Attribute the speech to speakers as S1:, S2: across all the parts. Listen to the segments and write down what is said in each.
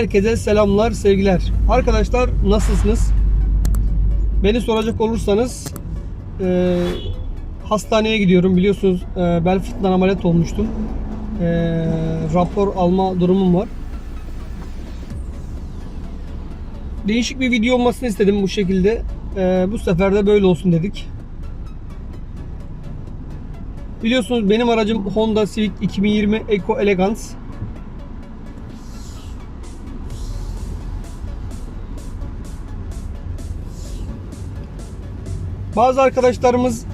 S1: Herkese selamlar, sevgiler. Arkadaşlar nasılsınız? Beni soracak olursanız e, hastaneye gidiyorum. Biliyorsunuz e, bel fıtığından ameliyat olmuştum. E, rapor alma durumum var. Değişik bir video olmasını istedim bu şekilde. E, bu sefer de böyle olsun dedik. Biliyorsunuz benim aracım Honda Civic 2020 Eco Elegance. Bazı arkadaşlarımız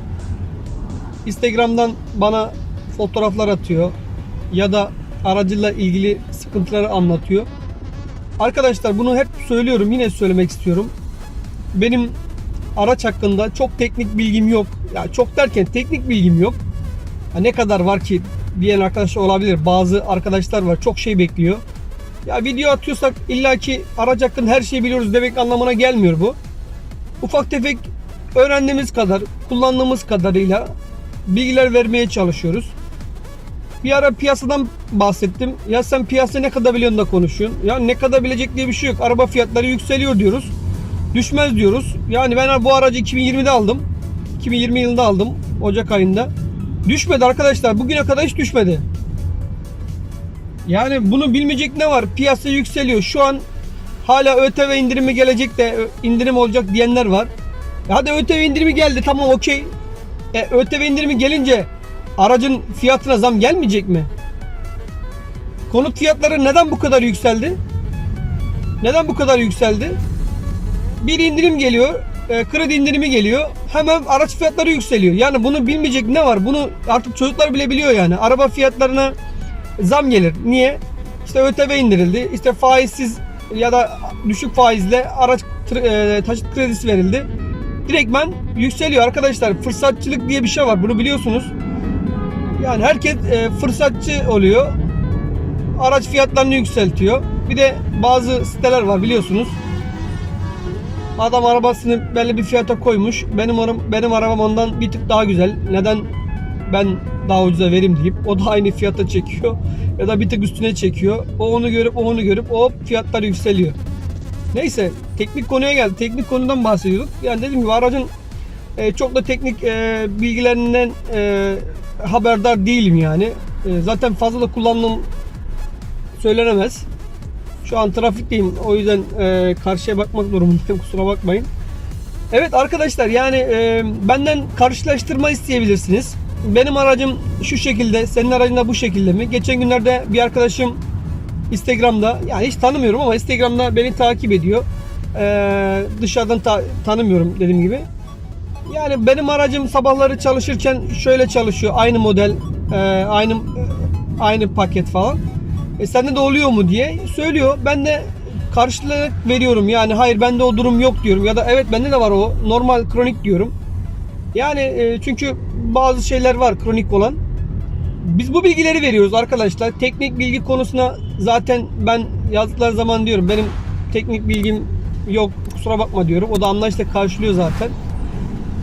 S1: Instagram'dan bana fotoğraflar atıyor ya da aracıyla ilgili sıkıntıları anlatıyor. Arkadaşlar bunu hep söylüyorum yine söylemek istiyorum. Benim araç hakkında çok teknik bilgim yok. Ya çok derken teknik bilgim yok. Ya ne kadar var ki diyen arkadaşlar olabilir. Bazı arkadaşlar var çok şey bekliyor. Ya video atıyorsak illaki araç hakkında her şeyi biliyoruz demek anlamına gelmiyor bu. Ufak tefek öğrendiğimiz kadar, kullandığımız kadarıyla bilgiler vermeye çalışıyoruz. Bir ara piyasadan bahsettim. Ya sen piyasa ne kadar biliyorsun da konuşuyorsun. Ya ne kadar bilecek diye bir şey yok. Araba fiyatları yükseliyor diyoruz. Düşmez diyoruz. Yani ben bu aracı 2020'de aldım. 2020 yılında aldım. Ocak ayında. Düşmedi arkadaşlar. Bugüne kadar hiç düşmedi. Yani bunu bilmeyecek ne var? Piyasa yükseliyor. Şu an hala ÖTV indirimi gelecek de indirim olacak diyenler var. Hadi ÖTV indirimi geldi tamam okey. E, ÖTV indirimi gelince aracın fiyatına zam gelmeyecek mi? Konut fiyatları neden bu kadar yükseldi? Neden bu kadar yükseldi? Bir indirim geliyor, e, kredi indirimi geliyor. Hemen araç fiyatları yükseliyor. Yani bunu bilmeyecek ne var? Bunu artık çocuklar bile biliyor yani. Araba fiyatlarına zam gelir. Niye? İşte ÖTV indirildi. İşte faizsiz ya da düşük faizle araç e, taşıt kredisi verildi direktmen yükseliyor arkadaşlar. Fırsatçılık diye bir şey var. Bunu biliyorsunuz. Yani herkes e, fırsatçı oluyor. Araç fiyatlarını yükseltiyor. Bir de bazı siteler var biliyorsunuz. Adam arabasını belli bir fiyata koymuş. Benim arabam, benim arabam ondan bir tık daha güzel. Neden ben daha ucuza vereyim deyip o da aynı fiyata çekiyor ya da bir tık üstüne çekiyor. O onu görüp o onu görüp o fiyatlar yükseliyor. Neyse teknik konuya geldi. Teknik konudan bahsediyorduk. Yani dediğim gibi aracın e, çok da teknik e, bilgilerinden e, haberdar değilim yani. E, zaten fazla da kullandığım söylenemez. Şu an trafikteyim. O yüzden e, karşıya bakmak durumundayım. Kusura bakmayın. Evet arkadaşlar yani e, benden karşılaştırma isteyebilirsiniz. Benim aracım şu şekilde, senin aracın da bu şekilde mi? Geçen günlerde bir arkadaşım Instagram'da yani hiç tanımıyorum ama Instagram'da beni takip ediyor. Ee, dışarıdan ta- tanımıyorum dediğim gibi. Yani benim aracım sabahları çalışırken şöyle çalışıyor. Aynı model, e, aynı aynı paket falan. E sende de oluyor mu diye söylüyor. Ben de karşılık veriyorum. Yani hayır bende o durum yok diyorum ya da evet bende de var o normal kronik diyorum. Yani e, çünkü bazı şeyler var kronik olan. Biz bu bilgileri veriyoruz arkadaşlar. Teknik bilgi konusuna zaten ben yazdıkları zaman diyorum benim teknik bilgim yok kusura bakma diyorum. O da anlayışla karşılıyor zaten.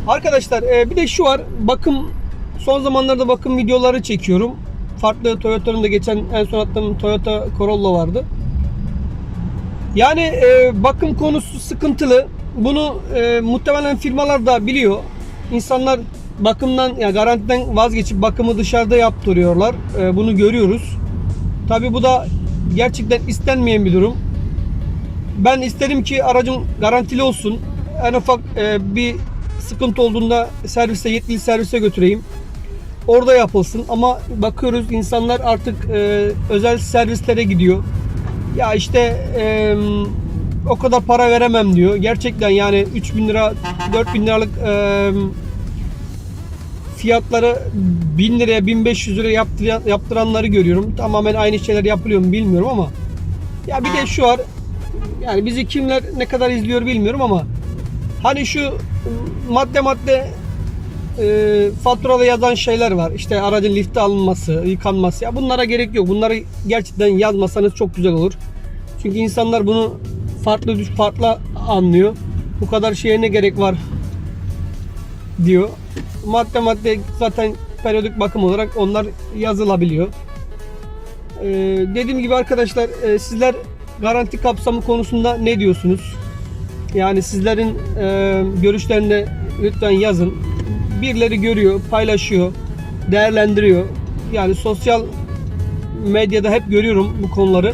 S1: Arkadaşlar e, bir de şu var. Bakım son zamanlarda bakım videoları çekiyorum. Farklı Toyota'nın da geçen en son attığım Toyota Corolla vardı. Yani e, bakım konusu sıkıntılı. Bunu e, muhtemelen firmalar da biliyor. İnsanlar bakımdan ya garantiden vazgeçip bakımı dışarıda yaptırıyorlar. E, bunu görüyoruz. Tabi bu da gerçekten istenmeyen bir durum. Ben isterim ki aracım garantili olsun. En ufak e, bir sıkıntı olduğunda servise yetkili servise götüreyim. Orada yapılsın ama bakıyoruz insanlar artık e, özel servislere gidiyor. Ya işte e, o kadar para veremem diyor. Gerçekten yani 3000 lira 4000 liralık e, fiyatları 1000 liraya 1500 liraya yaptıran, yaptıranları görüyorum. Tamamen aynı şeyler yapılıyor mu bilmiyorum ama ya bir de şu var yani bizi kimler ne kadar izliyor bilmiyorum ama hani şu madde madde e, faturada yazan şeyler var. İşte aracın lifte alınması, yıkanması. Ya bunlara gerek yok. Bunları gerçekten yazmasanız çok güzel olur. Çünkü insanlar bunu farklı farklı anlıyor. Bu kadar şeye ne gerek var diyor. Madde madde zaten periyodik bakım olarak onlar yazılabiliyor. Ee, dediğim gibi arkadaşlar e, sizler garanti kapsamı konusunda ne diyorsunuz? Yani sizlerin e, görüşlerini lütfen yazın. Birileri görüyor, paylaşıyor, değerlendiriyor. Yani sosyal medyada hep görüyorum bu konuları.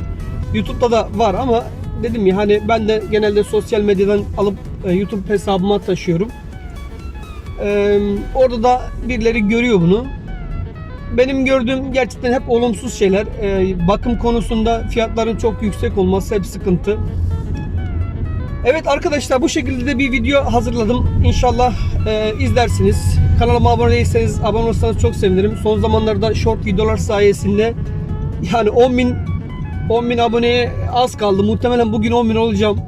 S1: YouTube'da da var ama dedim ya hani ben de genelde sosyal medyadan alıp e, YouTube hesabıma taşıyorum. E, orada da birileri görüyor bunu. Benim gördüğüm gerçekten hep olumsuz şeyler. E, bakım konusunda fiyatların çok yüksek olması hep sıkıntı. Evet arkadaşlar bu şekilde de bir video hazırladım. İnşallah e, izlersiniz. Kanalıma abone değilseniz abone olursanız çok sevinirim. Son zamanlarda short videolar sayesinde yani 10 bin 10 bin aboneye az kaldı. Muhtemelen bugün 10 bin olacağım.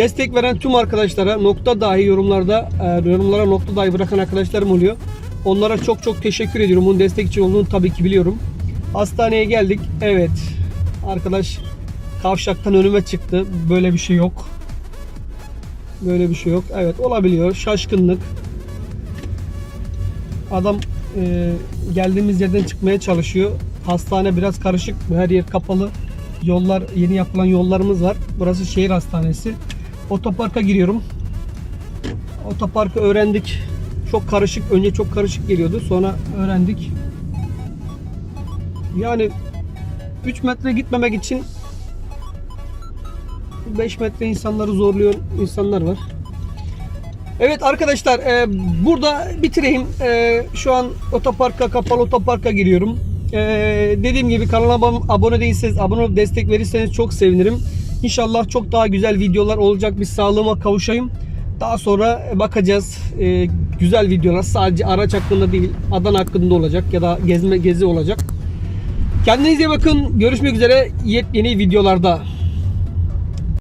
S1: Destek veren tüm arkadaşlara nokta dahi yorumlarda e, yorumlara nokta dahi bırakan arkadaşlarım oluyor. Onlara çok çok teşekkür ediyorum. Bunun destek için olduğunu tabii ki biliyorum. Hastaneye geldik. Evet. Arkadaş kavşaktan önüme çıktı. Böyle bir şey yok. Böyle bir şey yok. Evet olabiliyor. Şaşkınlık. Adam e, geldiğimiz yerden çıkmaya çalışıyor. Hastane biraz karışık. Her yer kapalı. Yollar yeni yapılan yollarımız var. Burası şehir hastanesi. Otoparka giriyorum. Otoparkı öğrendik. Çok karışık. Önce çok karışık geliyordu. Sonra öğrendik. Yani 3 metre gitmemek için 5 metre insanları zorluyor insanlar var. Evet arkadaşlar e, burada bitireyim. E, şu an otoparka kapalı otoparka giriyorum. E, dediğim gibi kanalıma abone değilseniz abone olup destek verirseniz çok sevinirim. İnşallah çok daha güzel videolar olacak. Bir sağlığıma kavuşayım. Daha sonra bakacağız. E, güzel videolar sadece araç hakkında değil adan hakkında olacak ya da gezme gezi olacak. Kendinize bakın. Görüşmek üzere yepyeni videolarda.